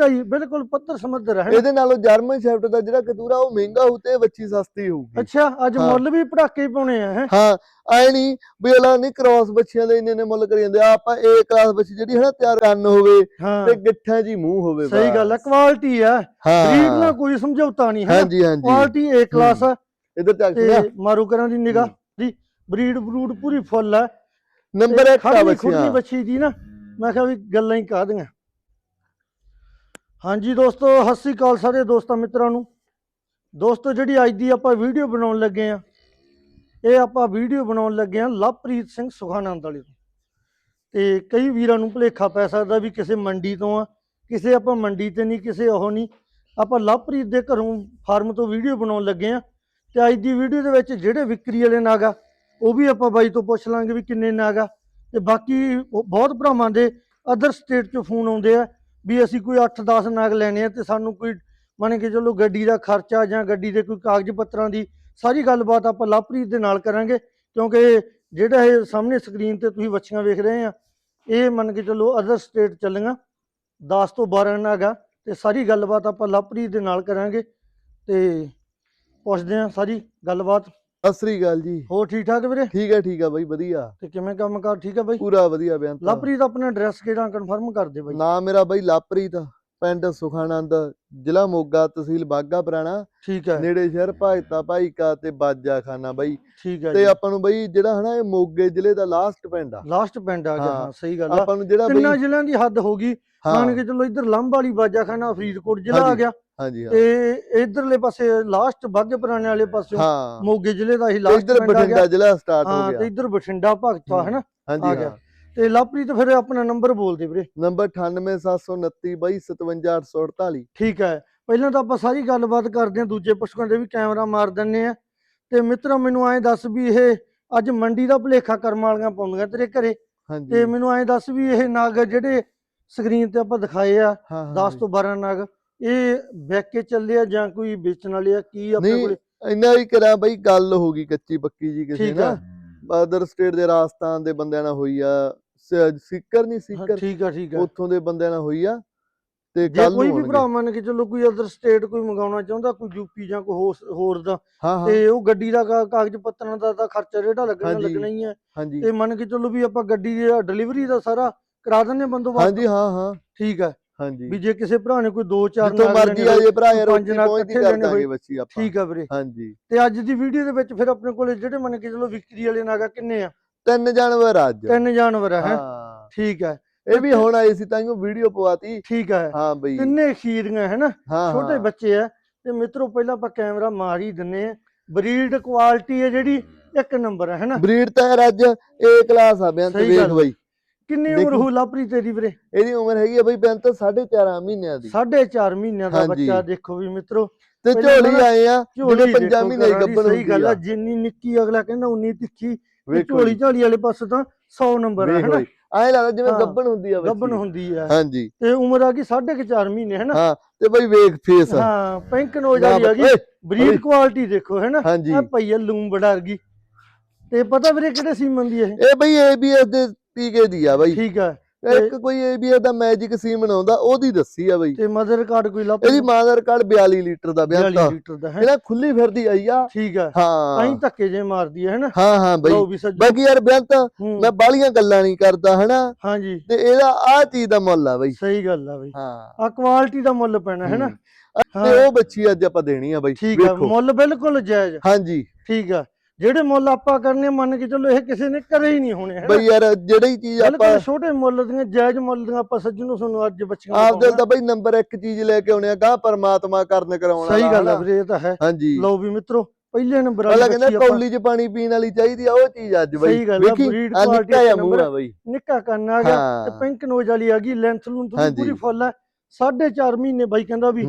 ਢਾਈ ਬਿਲਕੁਲ ਪੱਧਰ ਸਮੁੰਦਰ ਹੈ ਇਹਦੇ ਨਾਲੋਂ ਜਰਮਨ ਸ਼ੈਫਟ ਦਾ ਜਿਹੜਾ ਕਤੂਰਾ ਉਹ ਮਹਿੰਗਾ ਹੋਊ ਤੇ ਬੱਚੀ ਸਸਤੀ ਹੋਊਗੀ। ਅੱਛਾ ਅੱਜ। ਮੁੱਲ ਵੀ ਪੜਾਕੇ ਪਾਉਣੇ ਆ ਹੈ? ਹਾਂ ਐ ਨਹੀਂ ਵੀ ਅਲਾ ਨਹੀਂ ਕ੍ਰਾਸ ਬੱਚਿਆਂ ਦੇ ਇੰਨੇ ਨੇ ਮੁੱਲ ਕਰੀ ਜਾਂਦੇ। ਆ ਆਪਾਂ ਏ ਕਲਾਸ ਬੱਚੀ ਜਿਹੜੀ ਹੈ ਨਾ ਤਿਆਰ ਕਰਨ ਹੋਵੇ ਤੇ ਗਿੱਠਾਂ ਜੀ ਮੂੰਹ ਹੋਵੇ ਸਹੀ ਗੱਲ ਹੈ। ਕੁਆਲਿਟੀ ਹੈ। ਬਰੀਡ ਨਾਲ ਕੋਈ ਸਮਝੌਤਾ ਨਹੀਂ ਹੈ? ਹਾਂਜੀ ਹਾਂਜੀ। ਕੁਆਲਿਟੀ ਏ ਕਲਾਸ ਹੈ। ਇਧਰ ਚੱਕ ਸੁਣਿਆ ਮਾਰੂ ਕਰਾਂ ਦੀ ਨਿਗਾਹ। ਦੀ ਬਰੀਡ ਬਰੂਡ ਪੂਰੀ ਫੁੱਲ ਹੈ ਨੰਬਰ 1 ਆ ਖੜਨੀ ਖੁਰਨੀ ਬੱਚੀਆਂ ਬੱਚੀ ਦੀ ਨਾ ਮੈਂ ਕਿਹਾ ਵੀ ਗੱਲਾਂ ਹੀ ਕਹ ਦੀਆਂ ਹਾਂਜੀ ਦੋਸਤੋ, ਸਤਿ ਸ੍ਰੀ ਅਕਾਲ ਸਾਰੇ ਦੋਸਤਾਂ ਮਿੱਤਰਾਂ ਨੂੰ। ਦੋਸਤੋ, ਜਿਹੜੀ ਅੱਜ ਦੀ ਆਪਾਂ ਵੀਡੀਓ ਬਣਾਉਣ ਲੱਗੇ ਆ ਇਹ ਆਪਾਂ ਵੀਡੀਓ ਬਣਾਉਣ ਲੱਗੇ ਆ ਲਵਪ੍ਰੀਤ ਸਿੰਘ ਸੁਖਾਨੰਦ ਵਾਲੇ ਤੋਂ। ਤੇ ਕਈ ਵੀਰਾਂ ਨੂੰ ਭੁਲੇਖਾ ਪੈ ਸਕਦਾ ਵੀ ਕਿਸੇ ਮੰਡੀ ਤੋਂ ਆ, ਕਿਸੇ ਆਪਾਂ ਮੰਡੀ ਤੇ ਨਹੀਂ, ਕਿਸੇ ਉਹ ਨਹੀਂ। ਆਪਾਂ ਲਵਪ੍ਰੀਤ ਦੇ ਘਰੋਂ ਫਾਰਮ ਤੋਂ ਵੀਡੀਓ ਬਣਾਉਣ ਲੱਗੇ ਆ ਤੇ ਅੱਜ ਦੀ ਵੀਡੀਓ ਦੇ ਵਿੱਚ ਜਿਹੜੇ ਵਿਕਰੀ ਵਾਲੇ ਨਾਗਾ, ਉਹ ਵੀ ਆਪਾਂ ਬਾਈ ਤੋਂ ਪੁੱਛ ਲਾਂਗੇ ਵੀ ਕਿੰਨੇ ਨਾਗਾ। ਤੇ ਬਾਕੀ ਬਹੁਤ ਭਰਾਵਾਂ ਦੇ ਅਦਰ ਸਟੇਟ ਚੋਂ ਫੋਨ ਆਉਂਦੇ ਆ ਵੀ ਅਸੀਂ ਕੋਈ 8-10 ਨਗ ਲੈਣੇ ਆ ਤੇ ਸਾਨੂੰ ਕੋਈ ਮੰਨ ਕੇ ਚਲੋ ਗੱਡੀ ਦਾ ਖਰਚਾ ਜਾਂ ਗੱਡੀ ਦੇ ਕੋਈ ਕਾਗਜ਼ ਪੱਤਰਾਂ ਦੀ ਸਾਰੀ ਗੱਲਬਾਤ ਆਪਾਂ ਲਵਪ੍ਰੀਤ ਦੇ ਨਾਲ ਕਰਾਂਗੇ, ਕਿਉਂਕਿ ਜਿਹੜਾ ਇਹ ਸਾਹਮਣੇ ਸਕਰੀਨ ਤੇ ਤੁਸੀਂ ਬੱਚੀਆਂ ਵੇਖ ਰਹੇ ਆ, ਇਹ ਮੰਨ ਕੇ ਚਲੋ ਅਦਰ ਸਟੇਟ ਚੱਲੀਆਂ 10 ਤੋਂ 12 ਨਾਗਾ ਤੇ ਸਾਰੀ ਗੱਲਬਾਤ ਆਪਾਂ ਲਵਪ੍ਰੀਤ ਦੇ ਨਾਲ ਕਰਾਂਗੇ ਤੇ ਪੁੱਛਦੇ ਆ ਸਾਰੀ ਗੱਲਬਾਤ। ਸਤਿ ਸ੍ਰੀ ਅਕਾਲ ਜੀ। ਹੋਰ ਠੀਕ ਠਾਕ ਵੀਰੇ? ਠੀਕ ਹੈ ਠੀਕ ਹੈ ਬਾਈ ਵਧੀਆ। ਤੇ ਕਿਵੇਂ ਕੰਮ ਕਾਰ? ਠੀਕ ਹੈ ਬਾਈ? ਪੂਰਾ ਵਧੀਆ ਬਿਆਨ ਲਵਪ੍ਰੀਤ ਆਪਣਾ ਐਡਰੈਸ ਕਿਹੜਾ ਕਨਫਰਮ ਕਰ ਦੇ ਬਾਈ? ਨਾਮ ਮੇਰਾ ਬਾਈ ਲਾਪਰੀਤ ਪਿੰਡ ਸੁਖਾਨੰਦ ਜ਼ਿਲ੍ਹਾ ਮੋਗਾ ਤਹਿਸੀਲ ਬਾਗਾ ਪੁਰਾਣਾ ਠੀਕ ਹੈ। ਨੇੜੇ ਸ਼ਹਿਰ ਭਾਜਤਾ ਭਾਈਕਾ ਤੇ ਬਾਜਾ ਖਾਨਾ ਬਾਈ। ਠੀਕ ਹੈ ਤੇ ਆਪਾਂ ਨੂੰ ਬਾਈ ਜਿਹੜਾ ਹਨਾ ਇਹ ਮੋਗੇ ਜ਼ਿਲ੍ਹੇ ਦਾ ਲਾਸਟ ਪਿੰਡ ਆ। ਲਾਸਟ ਪਿੰਡ ਆ ਗਿਆ ਸਹੀ ਗੱਲ ਆ। ਆਪਾਂ ਨੂੰ ਜਿਹੜਾ ਤਿੰਨਾਂ ਜ਼ਿਲ੍ਹਿਆਂ ਦੀ ਹੱਦ ਹੋ ਗਈ। ਮੰਨ ਕੇ ਚੱਲੋ ਇੱਧਰ ਲੰਬ ਵਾਲੀ ਬਾਜਾਖਾਨਾ ਫਰੀਦਕੋਟ ਜ਼ਿਲ੍ਹਾ ਆ ਗਿਆ। ਹਾਂਜੀ ਹਾਂ। ਤੇ ਇਧਰਲੇ ਪਾਸੇ ਲਾਸਟ ਬਾਗੇ ਪੁਰਾਣੇ ਵਾਲੇ ਪਾਸੇ ਮੋਗੇ ਜ਼ਿਲ੍ਹੇ ਦਾ ਹੀ ਲਾਸਟ ਇੱਧਰ ਪਿੰਡ ਆ ਬਠਿੰਡਾ ਗਿਆ ਜ਼ਿਲ੍ਹਾ ਸਟਾਰਟ ਹੋ ਹਾਂ ਤੇ ਗਿਆ ਇੱਧਰ ਬਠਿੰਡਾ ਭਗਤਾ ਹੈ। ਨਾ ਆ ਹਾਂਜੀ ਗਿਆ। ਹਾਂ। ਤੇ ਲਵਪ੍ਰੀਤ ਫਿਰ ਆਪਣਾ ਨੰਬਰ ਬੋਲ ਦੇ ਵੀਰੇ। ਨੰਬਰ 98729 ਬਾਈ 57848 ਠੀਕ ਹੈ। ਪਹਿਲਾਂ ਤਾਂ ਆਪਾਂ ਸਾਰੀ ਗੱਲਬਾਤ ਕਰਦੇ ਹਾਂ ਦੂਜੇ ਪੁਸ਼ਕਾਂ ਦੇ ਵੀ ਕੈਮਰਾ ਮਾਰ ਦਿੰਨੇ ਆ ਤੇ ਮਿੱਤਰੋ ਮੈਨੂੰ ਐਂ ਦੱਸ ਵੀ ਇਹ ਅੱਜ ਮੰਡੀ ਦਾ ਭੁਲੇਖਾ ਕਰਮ ਵਾਲੀਆਂ ਪਾਉਂਦੀਆਂ ਤੇਰੇ ਘਰੇ। ਤੇ ਮੈਨੂੰ ਐਂ ਦੱਸ ਵੀ ਇਹ ਨਗ ਜਿਹੜੇ ਸਕਰੀਨ ਤੇ ਆਪਾਂ ਦਿਖਾਏ ਆ ਹਾਂ 10 ਤੋਂ 12 ਨਗ ਇਹ ਵਿਕ ਕੇ ਚੱਲੇ ਆ ਜਾਂ ਕੋਈ ਵੇਚਣ ਵਾਲੇ ਆ ਕੀ ਆਪਣੇ ਕੋਲੇ? ਇੰਨਾ ਹੀ ਕਰਾਂ ਬਾਈ ਗੱਲ ਹੋ ਗਈ ਕੱਚੀ ਪੱਕੀ ਜੀ ਕਿਸੇ ਨਾਲ। ਅਦਰ ਸਟੇਟ ਦੇ ਰਾਜਸਥਾਨ ਦੇ ਬੰਦਿਆਂ ਨਾਲ ਹੋਈ ਆ ਸਿੱਕਰ ਨਹੀਂ ਸਿੱਕਰ ਠੀਕ ਆ ਠੀਕ ਆ। ਉੱਥੋਂ ਦੇ ਬੰਦਿਆਂ ਨਾਲ ਹੋਈ ਆ ਤੇ ਜੇ ਕੱਲ ਕੋਈ ਵੀ ਭਰਾ। ਮੰਨ ਕੇ ਚੱਲੋ ਕੋਈ ਅਦਰ ਸਟੇਟ ਕੋਈ ਮੰਗਾਉਣਾ ਚਾਹੁੰਦਾ ਕੋਈ ਯੂਪੀ ਜਾਂ ਕੋਈ ਹੋਰ- ਦਾ ਤੇ ਉਹ ਗੱਡੀ ਦਾ ਕਾਗਜ਼ ਪੱਤਰਾਂ ਦਾ ਤਾਂ ਖਰਚਾ ਜਿਹੜਾ ਲੱਗਣਾ। ਲੱਗਣਾ ਹੀ ਹੈ ਤੇ ਮੰਨ ਕੇ ਚੱਲੋ ਵੀ ਆਪਾਂ ਗੱਡੀ ਦੀ ਡਿਲੀਵਰੀ ਦਾ ਸਾਰਾ ਕਰਾ ਦਿੰਦੇ ਬੰਦੋਬਸਤ। ਹਾਂਜੀ ਹਾਂ ਹਾਂ। ਠੀਕ ਹੈ ਹਾਂਜੀ। ਵੀ ਜੇ ਕਿਸੇ ਭਰਾ ਨੇ ਕੋਈ 2-4 ਜਿੱਥੋਂ ਮਰਜ਼ੀ ਆ ਜੇ ਭਰਾ ਯਾਰ ਪੰਜ ਉੱਥੇ ਨਾਲ ਪਹੁੰਚਦੀ ਕਰ ਦਾਂਗੇ। ਬੱਚੀ ਆਪਾਂ। ਠੀਕ ਆ ਵੀਰੇ। ਹਾਂਜੀ। ਤੇ ਅੱਜ ਦੀ ਵੀਡੀਓ ਦੇ ਵਿੱਚ ਫਿਰ ਆਪਣੇ ਕੋਲੇ ਜਿਹੜੇ ਮੰਨ ਕੇ ਚਲੋ ਵਿਕਰੀ ਵਾਲੇ ਨਾਗਾ ਕਿੰਨੇ ਆ? ਤਿੰਨ ਜਾਨਵਰ ਅੱਜ। ਤਿੰਨ ਜਾਨਵਰ ਆ ਹੈ? ਹਾਂ। ਠੀਕ ਹੈ ਇਹ ਵੀ ਹੁਣ ਆਈ ਸੀ ਤਾਂ ਵੀਡੀਓ ਪਵਾਤੀ। ਠੀਕ ਹੈ ਹਾਂ ਬਈ। ਤਿੰਨੇ ਖੀਰੀਆਂ ਹੈ ਨਾ? ਛੋਟੇ। ਬੱਚੇ ਆ। ਤੇ ਮਿੱਤਰੋ ਪਹਿਲਾਂ ਆਪਾਂ ਕੈਮਰਾ ਮਾਰ ਹੀ ਦਿੰਨੇ ਆ। ਬਰੀਡ ਕੁਆਲਿਟੀ ਹੈ ਜਿਹੜੀ ਇੱਕ ਨੰਬਰ ਹੈ ਹੈਨਾ ਬਰੀਡ ਤਾਂ ਯਾਰ ਅੱਜ ਏ ਕਲਾਸ ਆ ਬਿਆਨ ਤੇ ਵੇਖ। ਬਈ। ਕਿੰਨੀ ਉਮਰ। ਹੋ ਲਾਪਰੀ ਤੇਰੀ ਵੀਰੇ? ਇਹਦੀ ਉਮਰ ਹੈਗੀ ਆ ਬਈ ਬਿਆਨ ਤਾਂ 4.5 ਮਹੀਨਿਆਂ ਦੀ। ਸਾਢੇ ਚਾਰ ਮਹੀਨਿਆਂ ਦਾ। ਬੱਚਾ ਦੇਖੋ ਵੀ ਮਿੱਤਰੋ। ਤੇ ਝੋਲੀ ਨਾ ਆਏ ਆ ਜਿਹੜੇ ਪੰਜਾਂ ਦੇਖੋ ਮਹੀਨੇ ਦੀ ਘਰਾਂ ਦੀ ਗੱਭਣ ਸਹੀ ਗੱਲ ਆ। ਆ ਜਿੰਨੀ ਨਿੱਕੀ ਅਗਲਾ ਕਹਿੰਦਾ ਉਨੀ ਤਿੱਖੀ। ਵੇਖੋ ਝੋਲੀ ਵਾਲੇ ਪਾਸੇ ਤਾਂ 100 ਨੰਬਰ ਹੈ ਹੈਨਾ? ਐਂ ਲੱਗਦਾ ਜਿਵੇਂ ਹਾਂ, ਗੱਭਣ ਹੁੰਦੀ ਆ। ਗੱਭਣ ਹੁੰਦੀ ਹੈ ਹਾਂਜੀ। ਤੇ ਉਮਰ ਆ ਗਈ ਸਾਢੇ ਕੁ ਚਾਰ ਮਹੀਨੇ ਹੈਨਾ? ਹਾਂ ਤੇ ਬਈ ਵੇਖ ਫੇਸ ਹਾਂ ਪਿੰਕ ਨੋਜ਼ ਵਾਲੀ ਆ ਗਈ। ਬਰੀਡ। ਕੁਆਲਿਟੀ ਦੇਖੋ ਹੈਨਾ? ਹਾਂਜੀ। ਆ ਪਈਆ ਲੂਮ ਬੜਾ ਗਈ। ਤੇ ਪਤਾ ਵੀਰੇ ਕਿਹੜੇ ਸੀਮਨ ਦੀ ਇਹ? ਇਹ ਬਈ ਏਬੀਐਸ ਦੇ ਟੀਕੇ ਦੀ ਆ ਬਈ। ਠੀਕ ਹੈ ਇੱਕ ਕੋਈ ਏਬੀਐਸ ਦਾ ਮੈਜਿਕ ਸੀਮਨ ਆਉਂਦਾ ਉਹਦੀ ਦੱਸੀ ਆ ਬਈ। ਤੇ ਮਦਰ ਕਾਰਡ ਕੋਈ ਲੱਭ ਇਹਦੀ ਮਾਦਰ ਕਾਰਡ 42 ਲੀਟਰ ਦਾ ਬਿਆਨ 42 ਤਾਂ। ਲੀਟਰ ਦਾ ਹੈ? ਇਹਦਾ ਖੁੱਲੀ ਫਿਰਦੀ ਆਈ ਆ। ਠੀਕ ਹੈ। ਹਾਂ ਐਂ ਧੱਕੇ ਜੇ ਮਾਰਦੀ ਹੈ ਹੈਨਾ? ਹਾਂ ਹਾਂ ਬਈ। ਬਾਕੀ ਯਾਰ ਤਾਂ ਹੂੰ, ਮੈਂ ਬਾਲੀਆਂ ਗੱਲਾਂ ਨਹੀਂ ਕਰਦਾ ਹਨਾ? ਹਾਂਜੀ। ਤੇ ਇਹਦਾ ਆ ਚੀਜ਼ ਦਾ ਮੁੱਲ ਆ ਬਈ। ਸਹੀ ਗੱਲ ਆ ਬਈ। ਹਾਂ। ਆ ਕੁਆਲਿਟੀ ਦਾ ਮੁੱਲ ਪੈਣਾ ਹੈ। ਨਾ ਹੂੰ। ਤੇ ਉਹ ਬੱਚੀ ਅੱਜ ਆਪਾਂ ਦੇਣੀ ਆ ਬਈ। ਠੀਕ ਆ ਮੁੱਲ ਬਿਲਕੁਲ ਜਾਇਜ਼। ਹਾਂਜੀ। ਠੀਕ ਆ। ਜਿਹੜੇ ਮੁੱਲ ਆਪਾਂ ਕਰਨੇ ਮੰਨ ਕੇ ਚੱਲੋ ਇਹ ਕਿਸੇ ਨੇ ਕਰੇ ਹੀ ਨਹੀਂ ਹੋਣੇ ਬਈ ਯਾਰ ਜਿਹੜੀ ਚੀਜ਼ ਆਪਾਂ ਛੋਟੇ ਮੁੱਲ ਦੀਆਂ ਜਾਇਜ਼ ਮੁੱਲ ਦੀਆਂ ਆਪਾਂ ਸੱਜਣੋ ਸਾਨੂੰ ਅੱਜ ਬੱਚਿਆਂ ਨੂੰ ਆਪਦੇ ਤਾਂ ਬਈ ਨੰਬਰ 1 ਚੀਜ਼ ਲੈ ਕੇ ਆਉਣੇ ਆ ਗਾ ਪਰਮਾਤਮਾ ਕਰਨ ਕਰਾਉਣਾ ਸਹੀ ਗੱਲ ਆ ਵੀਰੇ ਇਹ ਤਾਂ ਹੈ। ਲਓ ਵੀ ਮਿੱਤਰੋ ਪਹਿਲੇ ਨੰਬਰ ਵਾਲੀ ਬੱਚੀ ਕੌਲੀ 'ਚ ਪਾਣੀ ਪੀਣ ਵਾਲੀ ਚਾਹੀਦੀ ਆ ਉਹ ਚੀਜ਼ ਅੱਜ ਬਈ। ਸਹੀ ਆ ਬਰੀਡ ਕੁਆਲਿਟੀ ਦਾ ਨੰਬਰ ਨਿੱਕਾ ਕੰਨ ਆ ਗਿਆ ਤੇ ਪਿੰਕ ਨੋਜ਼ ਵਾਲੀ ਆ ਗਈ ਲੈਂਥ ਲੂਨ ਪੂਰੀ ਫੁੱਲ ਆ। 4.5 ਮਹੀਨੇ ਬਾਈ ਕਹਿੰਦਾ ਵੀ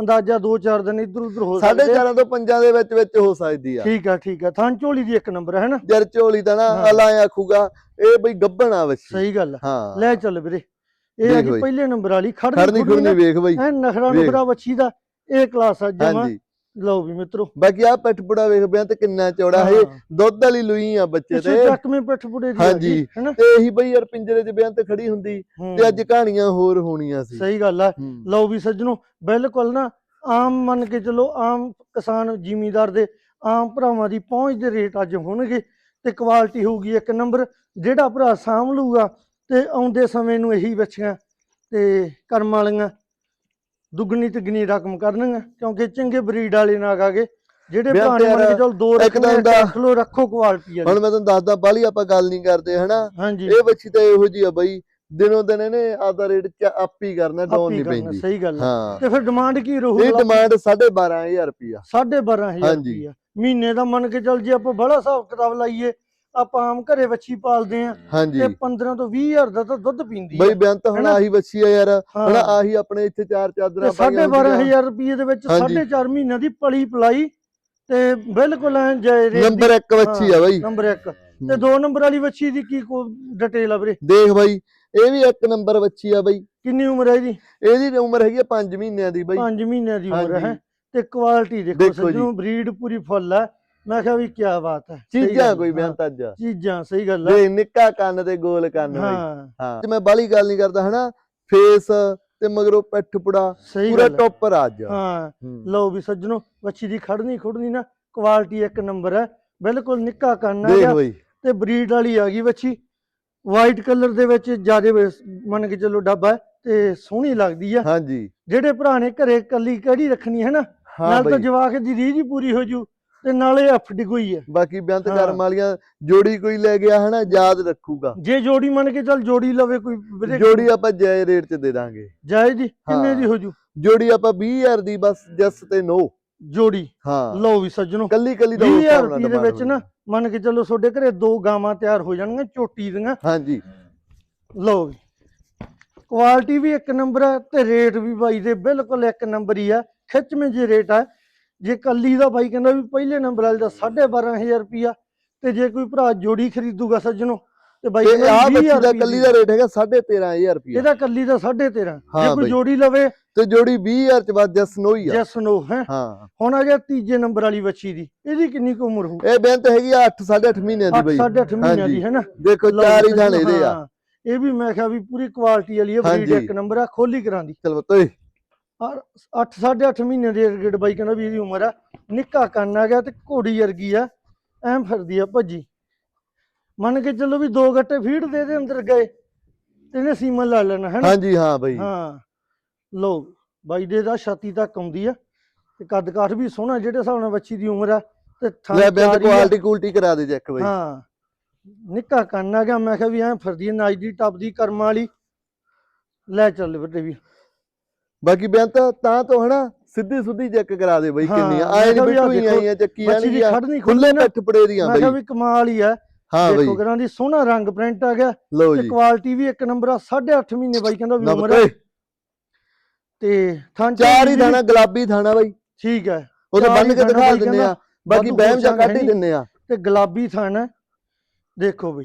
ਅੰਦਾਜ਼ਾ 2-4 ਦਿਨ ਇੱਧਰ ਉੱਧਰ ਹੋ ਸਕਦੇ 4.5 ਤੋਂ 5 ਦੇ ਵਿੱਚ ਵਿੱਚ ਹੋ ਸਕਦੀ ਆ। ਠੀਕ ਆ ਠੀਕ ਆ। ਥਾਂ ਝੋਲੀ ਦੀ ਇੱਕ ਨੰਬਰ ਹੈ ਨਾ? ਜਰ ਝੋਲੀ ਦਾ ਨਾ ਅਲਾ ਆਖੂਗਾ ਇਹ ਬਈ ਗੱਬਣ ਆ ਵਿੱਚ ਸਹੀ ਗੱਲ ਹਾਂ। ਲੈ ਚੱਲ ਵੀਰੇ। ਇਹ ਆ ਕਿ ਪਹਿਲੇ ਨੰਬਰ ਵਾਲੀ ਖੜਨੀ ਖੜਨੀ ਵੇਖ ਬਈ। ਐ ਨਖਰਾ ਨੁਖਰਾ ਵੱਛੀ ਦਾ ਇਹ ਕਲਾਸ ਆ ਜਮਾ। ਲਓ ਵੀ ਮਿੱਤਰੋ ਬਾਕੀ ਆ ਪਿੱਠਪੁੜਾ ਵੇਖ ਬਿਆਨ ਤੇ ਕਿੰਨਾ ਚੌੜਾ ਹੈ। ਦੁੱਧ ਵਾਲੀ ਲੂਈ ਆ ਬੱਚੇ ਤੇ ਚੱਕਵੇਂ ਪਿੱਠ ਪੁੜੇ ਦੀ ਹਾਂਜੀ। ਤੇ ਇਹੀ ਬਈ ਯਾਰ ਪਿੰਜਰੇ 'ਚ ਬਿਆਨ ਤੇ ਖੜੀ ਹੁੰਦੀ ਤੇ ਅੱਜ ਕਹਾਣੀਆਂ ਹੋਰ ਹੋਣੀਆਂ ਸੀ ਸਹੀ ਗੱਲ ਆ। ਲਓ ਵੀ ਸੱਜਣੋ ਬਿਲਕੁਲ ਨਾ ਆਮ ਮੰਨ ਕੇ ਚੱਲੋ ਆਮ ਕਿਸਾਨ ਜ਼ਿਮੀਂਦਾਰ ਦੇ ਆਮ ਭਰਾਵਾਂ ਦੀ ਪਹੁੰਚ ਦੇ ਰੇਟ ਅੱਜ ਹੋਣਗੇ ਤੇ ਕੁਆਲਿਟੀ ਹੋਊਗੀ ਇੱਕ ਨੰਬਰ ਜਿਹੜਾ ਭਰਾ ਸਾਂਭ ਲੂਗਾ ਤੇ ਆਉਂਦੇ ਸਮੇਂ ਨੂੰ ਇਹੀ ਬੱਚੀਆਂ ਤੇ ਕਰਮ ਵਾਲੀਆਂ ਦੁੱਗਣੀ ਤਿੱਗਣੀ ਰਕਮ ਕਰਨਗੀਆਂ ਕਿਉਂਕਿ ਚੰਗੇ ਬਰੀਡ ਵਾਲੇ ਨਾਗ ਆ ਗਏ ਜਿਹੜੇ ਨੇ ਮੰਨ ਕੇ ਚੱਲ ਦੋ ਰੱਖਣੇ ਹੁੰਦਾ- ਰੱਖ ਕੁਆਲਿਟੀ ਹੁਣ ਵਾਲੀ ਮੈਂ ਤੁਹਾਨੂੰ ਦੱਸਦਾ ਬਾਲੀ ਆਪਾਂ ਗੱਲ ਨਹੀਂ ਕਰਦੇ ਹਨਾ? ਇਹ ਬੱਚੀ ਤਾਂ ਇਹੋ ਜੀ ਆ ਬਈ ਦਿਨੋਂ ਦਿਨ ਇਹਨੇ ਆਪਦਾ ਰੇਟ ਚ ਅਪ ਹੀ ਕਰਨਾ ਡਾਊਨ ਨਹੀਂ ਪੈਂਦੀ। ਸਹੀ ਗੱਲ। ਹਾਂ। ਤੇ ਫਿਰ ਡਿਮਾਂਡ ਕੀ ਰਹੂ? ਇਹ ਡਿਮਾਂਡ 12500 ਰੁਪਿਆ ਸਾਢੇ 12000 ਹਾਂਜੀ। ਰੁਪਈਆ। ਮਹੀਨੇ ਦਾ ਮੰਨ ਕੇ ਚੱਲ ਜੇ ਆਪਾਂ ਬੜਾ ਹਿਸਾਬ ਕਿਤਾਬ ਲਾਈਏ ਆਪਾਂ ਆਮ ਘਰੇ ਵੱਛੀ ਪਾਲਦੇ ਆ ਹਾਂਜੀ। ਤੇ 15 ਤੋਂ 20000 ਦਾ ਤਾਂ ਦੁੱਧ ਪੀਂਦੀ ਬਈ ਆ। ਬਿਆਨ ਤਾਂ ਹੁਣ? ਆਹੀ ਬੱਚੀ ਆ ਯਾਰ। ਹੁਣ ਆਹੀ ਆਪਣੇ ਇੱਥੇ ਚਾਰ ਚਾਦਰਾਂ ਤੇ ਸਾਢੇ ਪਾਈਆਂ ਹੁੰਦੀਆਂ। 12000 ਰੁਪਏ ਦੇ ਵਿੱਚ ਹਾਂਜੀ। ਸਾਢੇ 4 ਮਹੀਨਿਆਂ ਦੀ ਪਲੀ ਪਲਾਈ ਤੇ ਬਿਲਕੁਲ ਐ ਜੈ ਰੇਟ ਨੰਬਰ 1 ਬੱਚੀ ਆ ਬਈ। ਨੰਬਰ 1 ਤੇ ਦੋ ਨੰਬਰ ਵਾਲੀ ਵੱਛੀ ਦੀ ਕੀ ਕੋ ਡਿਟੇਲ ਆ ਵੀਰੇ? ਦੇਖ ਬਈ ਇਹ ਵੀ ਇੱਕ ਨੰਬਰ ਬੱਚੀ ਆ ਬਈ। ਕਿੰਨੀ ਉਮਰ ਹੈ ਇਹਦੀ? ਇਹਦੀ ਉਮਰ ਹੈਗੀ ਆ 5 ਮਹੀਨਿਆਂ ਦੀ ਬਈ। 5 ਮਹੀਨਿਆਂ ਦੀ ਉਮਰ ਹੈ। ਤੇ ਕੁਆਲਿਟੀ ਦੇਖੋ। ਸੱਜਣੋ ਬਰੀਡ ਪੂਰੀ ਫੁੱਲ ਹੈ ਮੈਂ ਕਿਹਾ ਵੀ ਕੀ ਬਾਤ ਹੈ ਚੀਜ਼ਾਂ ਕੋਈ ਬਿਆਨ ਤੱਜ ਚੀਜ਼ਾਂ ਸਹੀ ਗੱਲ ਹੈ ਦੇ ਨਿੱਕਾ ਕੰਨ ਤੇ ਗੋਲ ਕੰਨ ਹਾਂ। ਹਾਂ। ਤੇ ਮੈਂ ਬਾਲੀ ਗੱਲ ਨਹੀਂ ਕਰਦਾ ਹਨਾ ਫੇਸ ਤੇ ਮਗਰੋਂ ਪਿੱਠ ਪੁੜਾ ਪੂਰਾ। ਟੌਪਰ ਆ। ਅੱਜ। ਹਾਂ। ਲਓ ਵੀ ਸੱਜਣੋ ਵੱਛੀ ਦੀ ਖੜਨੀ ਖੁੜਨੀ ਨਾ ਕੁਆਲਿਟੀ ਇੱਕ ਨੰਬਰ ਹੈ। ਬਿਲਕੁਲ ਨਿੱਕਾ ਕੰਨ ਆ ਗਿਆ ਤੇ ਬਰੀਡ ਵਾਲੀ ਆ ਗਈ ਵੱਛੀ। ਵਾਈਟ ਕਲਰ ਦੇ ਵਿੱਚ ਜਿਆਦੇ ਮੰਨ ਕੇ ਚੱਲੋ ਡੱਬਾ ਤੇ ਸੋਹਣੀ ਲੱਗਦੀ ਆ। ਹਾਂਜੀ। ਜਿਹੜੇ ਭਰਾ ਨੇ ਘਰੇ ਕੱਲੀ ਕਿਹੜੀ ਰੱਖਣੀ ਹੈ ਨਾ? ਨਾਲ ਤਾਂ ਜਵਾਕ ਦੀ ਰੀਝ ਹੀ ਪੂਰੀ ਹੋ ਜੂ। ਤੇ ਨਾਲੇ ਅੱਫ ਡਿਗੋਈ ਹੈ। ਬਾਕੀ ਬੇਅੰਤ ਹਾਂ। ਕਰਮ ਵਾਲੀਆਂ ਜੋੜੀ ਕੋਈ ਲੈ ਗਿਆ ਹਨਾ ਯਾਦ ਰੱਖੂਗਾ। ਜੇ ਜੋੜੀ ਮੰਨ ਕੇ ਚੱਲ ਜੋੜੀ ਲਵੇ ਕੋਈ ਵੀਰੇ। ਜੋੜੀ ਆਪਾਂ ਜੈ ਰੇਟ 'ਚ ਦੇ ਦਾਂਗੇ। ਜਾਇਜ਼ ਦੀ ਕਿੰਨੇ ਦੀ ਹਾਂ। ਜੂ? ਜੋੜੀ ਆਪਾਂ 20000 ਦੀ ਬਸ ਜਸ ਤੇ ਨੋ। ਜੋੜੀ? ਹਾਂ। ਲਓ ਵੀ ਸੱਜਣੋ ਕੱਲੀ ਕੱਲੀ ਦਾ ਉਸ 20000 ਹਿਸਾਬ ਨਾਲ ਰੁਪਏ ਦੇ demand ਵਿੱਚ ਨਾ ਹੋਊਗੀ। ਮੰਨ ਕੇ ਚੱਲੋ ਤੁਹਾਡੇ ਘਰੇ ਦੋ ਗਾਵਾਂ ਤਿਆਰ ਹੋ ਜਾਣਗੀਆਂ ਝੋਟੀ ਦੀਆਂ। ਹਾਂਜੀ। ਲਓ ਵੀ। ਕੁਆਲਿਟੀ ਵੀ ਇੱਕ ਨੰਬਰ ਹੈ ਤੇ ਰੇਟ ਵੀ ਬਾਈ ਦੇ ਬਿਲਕੁਲ ਇੱਕ ਨੰਬਰ ਹੀ ਆ। ਖਿੱਚਵੇਂ ਜੇ ਰੇਟ ਆ ਜੇ ਕੱਲੀ ਦਾ ਬਾਈ ਕਹਿੰਦਾ ਵੀ ਪਹਿਲੇ ਨੰਬਰ ਵਾਲੇ ਦਾ 12500 ਰੁਪਿਆ ਤੇ ਜੇ ਕੋਈ ਭਰਾ ਜੋੜੀ ਖਰੀਦੂਗਾ ਸੱਜਣੋ ਤੇ ਬਾਈ ਆਹ 20,000 ਬੱਚੀ ਦਾ ਕੱਲੀ ਦਾ ਰੇਟ ਹੈਗਾ 13500 ਰੁਪਇਆ। ਇਹਦਾ ਕੱਲੀ ਦਾ 13.5 ਜੇ ਹਾਂ ਕੋਈ। ਜੋੜੀ ਲਵੇ। ਤੇ ਜੋੜੀ 20000 ਚ ਬਾਅਦ ਜਸ ਨੋ ਹੀ ਆ। ਜੈਸ ਨੋ ਹੈ। ਹਾਂ। ਹੁਣ ਆ ਗਿਆ ਤੀਜੇ ਨੰਬਰ ਵਾਲੀ ਬੱਚੀ ਦੀ। ਇਹਦੀ ਕਿੰਨੀ ਕੁ ਉਮਰ ਹੋਊ? ਇਹ ਬੇਅੰਤ ਹੈਗੀ ਆ 8 8.5 ਮਹੀਨਿਆਂ ਦੀ 8 ਬਈ। 8.5 ਮਹੀਨਿਆਂ ਦੀ। ਹੈ ਨਾ ਦੇਖੋ ਚਾਰ ਹੀ ਥਾਣੇ ਇਹਦੇ ਆ। ਹਾਂ, ਇਹ ਵੀ ਮੈਂ ਕਿਹਾ ਵੀ ਪੂਰੀ ਕੁਆਲਿਟੀ ਵਾਲੀ ਹੈ ਬਰੀਡ। ਇੱਕ ਨੰਬਰ ਆ ਖੋਲੀ ਕਰਾਂ ਦੀ। ਚਲ ਬਤੋਏ 8 8.5 ਮਹੀਨੇ ਦੇ ਗੇੜ ਬਾਈ ਕਹਿੰਦਾ ਵੀ ਇਹਦੀ ਉਮਰ ਆ। ਨਿੱਕਾ ਕੰਨ ਆ ਗਿਆ ਤੇ ਘੋੜੀ ਵਰਗੀ ਆ। ਐਂ ਫਿਰਦੀ ਆ ਭੱਜੀ। ਮੰਨ ਕੇ ਚੱਲੋ ਵੀ ਦੋ ਗੱਟੇ ਫੀਡ ਦੇ ਦੇ ਅੰਦਰ ਗਏ ਤੇ ਇਹਨੇ ਸੀਮਨ ਲਾ ਲੈਣਾ ਹੈ ਨਾ? ਹਾਂਜੀ ਹਾਂ ਬਈ। ਹਾਂ। ਲੋ ਬਾਈ ਦੇ ਦਾ ਛਾਤੀ ਤੱਕ ਆਉਂਦੀ ਆ। ਤੇ ਕੱਦ ਕਾਠ ਵੀ ਸੋਹਣਾ ਜਿਹੜੇ ਹਿਸਾਬ ਨਾਲ ਬੱਚੀ ਦੀ ਉਮਰ ਆ ਤੇ ਥਣ ਲੈ ਆ। ਕੁਆਲਿਟੀ ਕੁਲਟੀ ਕਰਾ ਦੇ ਚੈੱਕ ਬਈ। ਹਾਂ। ਨਿੱਕਾ ਕੰਨ ਆ ਗਿਆ ਮੈਂ ਕਿਹਾ ਵੀ ਐਂ ਫਿਰਦੀ ਨਾਈ ਦੀ ਟੱਪ ਦੀ ਕਰਮਾਂ ਵਾਲੀ। ਲੈ ਚੱਲ ਬੇਟੇ ਵੀ। ਬਾਕੀ ਬੇਅੰਤ ਤਾਂ ਤੋਂ ਹਨਾ ਸਿੱਧੀ ਸੁੱਧੀ ਚੈੱਕ ਕਰਾ ਦੇ ਬਈ ਮੈਂ ਆਏ ਕਿਹਾ ਨਹੀਂ ਬਿਟੂ ਹੀ ਆਈਆਂ ਚੱਕੀਆਂ ਨਹੀਂ ਖੜਨੀ ਖੁੱਲੇ ਖੁੱਲੇ ਨਾ। ਪੱਠ ਪੜੇ ਦੀਆਂ ਮੈਂ ਕਿਹਾ ਬਈ। ਵੀ ਕਮਾਲ ਹੀ ਆ। ਹਾਂ ਬਈ। ਦੇਖੋ ਕਰਾਂ ਦੀ ਸੋਹਣਾ ਰੰਗ ਪ੍ਰਿੰਟ ਆ ਗਿਆ। ਤੇ ਕੁਆਲਿਟੀ ਵੀ ਇੱਕ ਨੰਬਰ ਆ 8.5 ਮਹੀਨੇ ਬਾਈ ਕਹਿੰਦਾ ਵੀ ਉਮਰ ਆ। ਤੇ ਥਾਂ ਚਾਰ ਹੀ ਥਾਣਾ ਗੁਲਾਬੀ ਥਾਣਾ ਬਈ। ਠੀਕ ਹੈ ਉਹਦੇ ਚਾਰ ਬੰਨ ਕੇ ਦਿਖਾ ਦਿੰਨੇ ਆ। ਬਾਕੀ ਬਹਿਮ ਜਾਂ ਕੱਢ ਹੀ। ਦਿੰਨੇ ਆ। ਤੇ ਗੁਲਾਬੀ ਥਣ ਦੇਖੋ ਬਈ।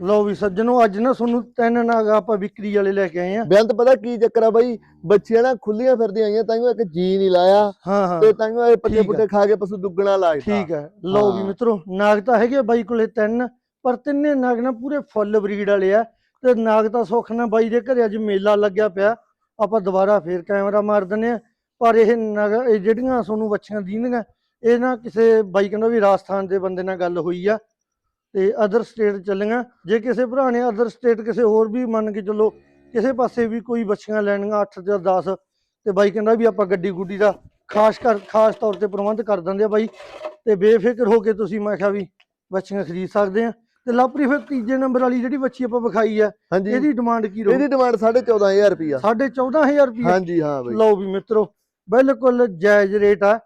ਲਓ ਵੀ ਸੱਜਣੋ ਅੱਜ ਨਾ ਤੁਹਾਨੂੰ ਤਿੰਨ ਨਾਗ ਆਪਾਂ ਵਿਕਰੀ ਵਾਲੇ ਲੈ ਕੇ ਆਏ ਆ। ਬੇਅੰਤ ਪਤਾ ਕੀ ਚੱਕਰ ਆ ਬਈ? ਬੱਚੀਆਂ ਨਾ ਖੁੱਲੀਆਂ ਫਿਰਦੀਆਂ ਆਈਆਂ ਤਾਂ ਇੱਕ ਜੀ ਨਹੀਂ ਲਾਇਆ। ਹਾਂ ਹਾਂ। ਤੇ ਤਾਂ ਇਹ ਆ। ਪੁੱਟੇ ਖਾ ਕੇ ਪਸ਼ੂ ਦੁੱਗਣਾ ਲਾਇਆ ਠੀਕ ਹੈ ਲਓ ਵੀ। ਮਿੱਤਰੋ ਨਾਗ ਤਾਂ ਹੈਗੇ ਬਾਈ ਕੋਲੇ ਤਿੰਨ ਪਰ ਤਿੰਨੇ ਨਾਗ ਨਾ ਪੂਰੇ ਫੁੱਲ ਬਰੀਡ ਵਾਲੇ ਆ। ਤੇ ਨਾਗ ਤਾਂ ਸੁੱਖ ਨਾਲ ਬਾਈ ਦੇ ਘਰੇ ਅੱਜ ਮੇਲਾ ਲੱਗਿਆ ਪਿਆ। ਆਪਾਂ ਦੁਬਾਰਾ ਫੇਰ ਕੈਮਰਾ ਮਾਰ ਦਿੰਨੇ ਆ। ਪਰ ਇਹ ਨਗ ਇਹ ਜਿਹੜੀਆਂ ਤੁਹਾਨੂੰ ਬੱਚੀਆਂ ਦੀਨਗੀਆਂ ਇਹ ਨਾ ਕਿਸੇ ਬਾਈ ਕਹਿੰਦਾ ਵੀ ਰਾਜਸਥਾਨ ਦੇ ਬੰਦੇ ਨਾਲ ਗੱਲ ਹੋਈ ਆ। ਤੇ ਅਦਰ ਸਟੇਟ ਚੱਲੀਆਂ। ਜੇ ਕਿਸੇ ਭਰਾ ਨੇ ਅਦਰ ਸਟੇਟ ਕਿਸੇ ਹੋਰ ਵੀ ਮੰਨ ਕੇ ਚੱਲੋ ਕਿਸੇ ਪਾਸੇ ਵੀ ਕੋਈ ਬੱਚੀਆਂ ਲੈਣੀਆਂ 8 ਜਾਂ 10 ਤੇ ਬਾਈ ਕਹਿੰਦਾ ਵੀ ਆਪਾਂ ਗੱਡੀ ਗੁੱਡੀ ਦਾ ਖਾਸ ਕਰ ਖਾਸ ਤੌਰ ਤੇ ਪ੍ਰਬੰਧ ਕਰ ਦਿੰਦੇ ਆ ਬਾਈ। ਤੇ ਬੇਫਿਕਰ ਹੋ ਕੇ ਤੁਸੀਂ ਮੈਂ ਕਿਹਾ ਵੀ ਬੱਚੀਆਂ ਖਰੀਦ ਸਕਦੇ ਆ। ਤੇ ਲਾਪਰੀ ਫਿਰ ਤੀਜੇ ਨੰਬਰ ਵਾਲੀ ਜਿਹੜੀ ਬੱਚੀ ਆਪਾਂ ਵਿਖਾਈ ਆ ਇਹਦੀ ਡਿਮਾਂਡ ਕੀ ਰਹੂ? ਇਹਦੀ ਡਿਮਾਂਡ 14500 ਰੁਪਿਆ ਸਾਢੇ 14000 ਰੁਪਏ ਹਾਂਜੀ ਹਾਂ ਬਈ। ਲਓ ਵੀ ਮਿੱਤਰੋ ਬਿਲਕੁਲ ਜਾਇਜ਼ ਰੇਟ ਆ।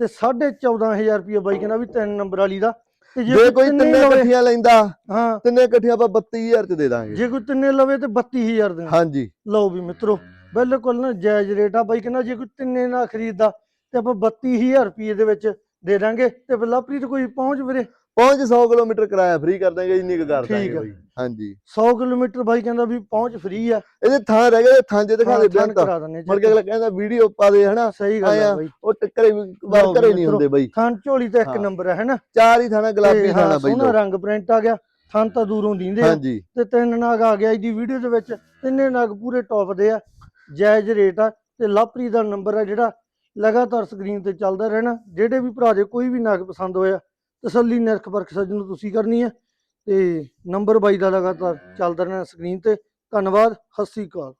ਤੇ 14500 ਰੁਪਏ ਬਾਈ ਕਹਿੰਦਾ ਵੀ ਤਿੰਨ ਨੰਬਰ ਵਾਲੀ ਦਾ। ਜੇ ਕੋਈ ਤਿੰਨੇ ਇਕੱਠੀਆਂ ਲੈਂਦਾ ਹਾਂ। ਤਿੰਨੇ ਇਕੱਠੀਆਂ ਆਪਾਂ 32000 ਚ ਦੇ ਦਾਂਗੇ। ਜੇ ਕੋਈ ਤਿੰਨੇ ਲਵੇ ਤੇ 32000 ਦੇ ਹਾਂਜੀ। ਲਓ ਵੀ ਮਿੱਤਰੋ ਬਿਲਕੁਲ ਨਾ ਜਾਇਜ਼ ਰੇਟ ਆ ਬਾਈ ਕਹਿੰਦਾ ਜੇ ਕੋਈ ਤਿੰਨੇ ਨਾ ਖਰੀਦਦਾ ਤੇ ਆਪਾਂ 32000 ਰੁਪਏ ਦੇ ਵਿੱਚ ਦੇ ਦਾਂਗੇ ਤੇ ਲਵਪ੍ਰੀਤ ਕੋਈ ਪਹੁੰਚ ਵੀਰੇ। ਪਹੁੰਚ 100 ਕਿਲੋਮੀਟਰ ਕਿਰਾਇਆ ਫ੍ਰੀ ਕਰ ਦਾਂਗੇ ਇੰਨੀ ਕੁ ਕਰ ਦਾਂਗੇ। ਬਾਈ। ਹਾਂਜੀ। 100 ਕਿਲੋਮੀਟਰ ਬਾਈ ਕਹਿੰਦਾ ਵੀ ਪਹੁੰਚ ਫ੍ਰੀ ਆ। ਇਹਦੇ ਥਾਂ ਰਹਿ ਗਏ ਥਾਂ ਜੇ ਦਿਖਾ ਦੇ ਬਿਆਨ ਤਾਂ ਮੁੜ ਕੇ ਅਗਲਾ ਕਹਿੰਦਾ ਵੀਡੀਓ ਪਾ ਦੇ ਹਨਾ? ਸਹੀ ਗੱਲ। ਆ ਬਾਈ। ਉਹ ਟੱਕਰੇ ਵਾਰ ਘਰੇ ਨਹੀਂ। ਹੁੰਦੇ ਬਾਈ। ਥਾਂ ਝੋਲੀ ਤਾਂ ਇੱਕ। ਨੰਬਰ ਹੈ ਹੈਨਾ? ਚਾਰ ਹੀ ਥਾਣਾ ਗੁਲਾਬੀ ਥਾਣਾ ਬਾਈ ਸੋਹਣਾ। ਰੰਗ ਪ੍ਰਿੰਟ ਆ ਗਿਆ ਥਾਂ ਤਾਂ ਦੂਰੋਂ ਦੀਂਦੇ ਆ। ਹਾਂਜੀ। ਤੇ ਤਿੰਨ ਨਾਗ ਆ ਗਿਆ ਇਹਦੀ ਵੀਡੀਓ ਦੇ ਵਿੱਚ ਤਿੰਨੇ ਨਾਗ ਪੂਰੇ ਟੌਪ ਦੇ ਆ। ਜਾਇਜ਼ ਰੇਟ ਆ ਤੇ ਲਵਪ੍ਰੀਤ ਦਾ ਨੰਬਰ ਆ ਜਿਹੜਾ ਲਗਾਤਾਰ ਸਕਰੀਨ ਤੇ ਚੱਲਦਾ ਰਹਿਣਾ। ਜਿਹੜੇ ਵੀ ਭਰਾ ਦੇ ਕੋਈ ਵੀ ਨਾਗ ਪਸੰਦ ਹੋਇਆ ਤਸੱਲੀ ਨਿਰਖ ਪਰਖ ਸੱਜਣ ਨੂੰ ਤੁਸੀਂ ਕਰਨੀ ਹੈ ਤੇ ਨੰਬਰ ਬਾਈ ਦਾ ਲਗਾਤਾਰ ਚੱਲਦਾ ਰਹਿਣਾ ਸਕਰੀਨ ਤੇ। ਧੰਨਵਾਦ, ਸਤਿ ਸ੍ਰੀ ਅਕਾਲ।